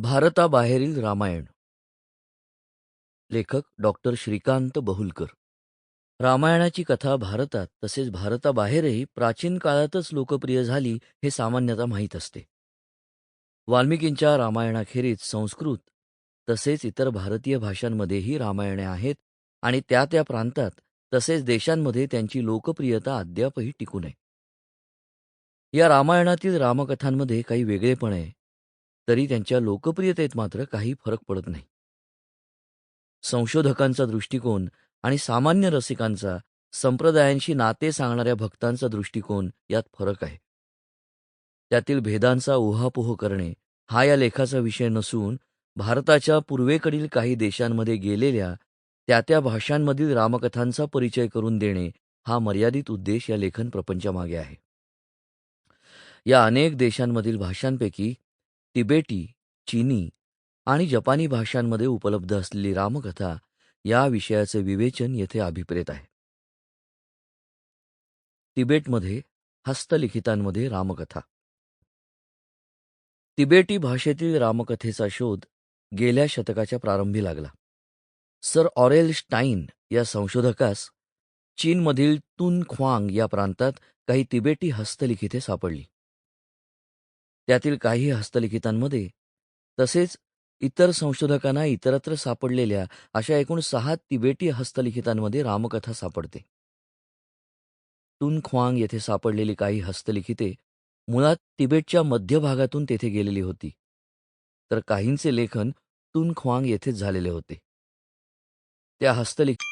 भारताबाहेरील रामायण. लेखक डॉक्टर श्रीकांत बहुलकर. रामायणाची कथा भारतात तसेच भारताबाहेरही प्राचीन काळातच लोकप्रिय झाली हे सामान्यतः माहीत असते. वाल्मिकींच्या रामायणाखेरीज संस्कृत तसेच इतर भारतीय भाषांमध्येही रामायणे आहेत आणि त्या त्या प्रांतात तसेच देशांमध्ये त्यांची लोकप्रियता अद्यापही टिकून आहे. या रामायणातील रामकथांमध्ये काही वेगळेपण आहे. तरी त्यांच्या लोकप्रियतेत मात्र काही फरक पडत नाही. संशोधकांचा दृष्टिकोन आणि सामान्य रसिकांचा संप्रदायांशी नाते सांगणाऱ्या भक्तांचा दृष्टिकोन यात फरक आहे. त्यातील भेदांचा उहापोह करणे हा या लेखाचा विषय नसून भारताच्या पूर्वेकडील काही देशांमध्ये गेलेल्या त्या त्या भाषांमधील रामकथांचा परिचय करून देणे हा मर्यादित उद्देश या लेखन प्रपंचामागे आहे. या अनेक देशांमधील भाषांपैकी तिबेटी चीनी आणि जपानी भाषांमध्ये उपलब्ध असलेली रामकथा या विषयाचे विवेचन येथे अभिप्रेत आहे. तिबेटमध्ये हस्तलिखितांमध्ये रामकथा. तिबेटी भाषेतील रामकथेचा शोध गेल्या शतकाच्या प्रारंभी लागला. सर ऑरेल स्टाईन या संशोधकास चीनमधील तुन ख्वांग या प्रांतात काही तिबेटी हस्तलिखिते सापडली. त्यातील काही हस्तलिखितांमध्ये तसेच इतर संशोधकांना इतरत्र सापडलेल्या अशा एकूण सहा तिबेटी हस्तलिखितांमध्ये रामकथा सापडते. तुन ख्वांग येथे सापडलेली काही हस्तलिखिते मुळात तिबेटच्या मध्य भागातून तेथे गेलेली होती. तर काहींचे लेखन तुन ख्वांग येथेच झालेले होते. त्या हस्तलिखित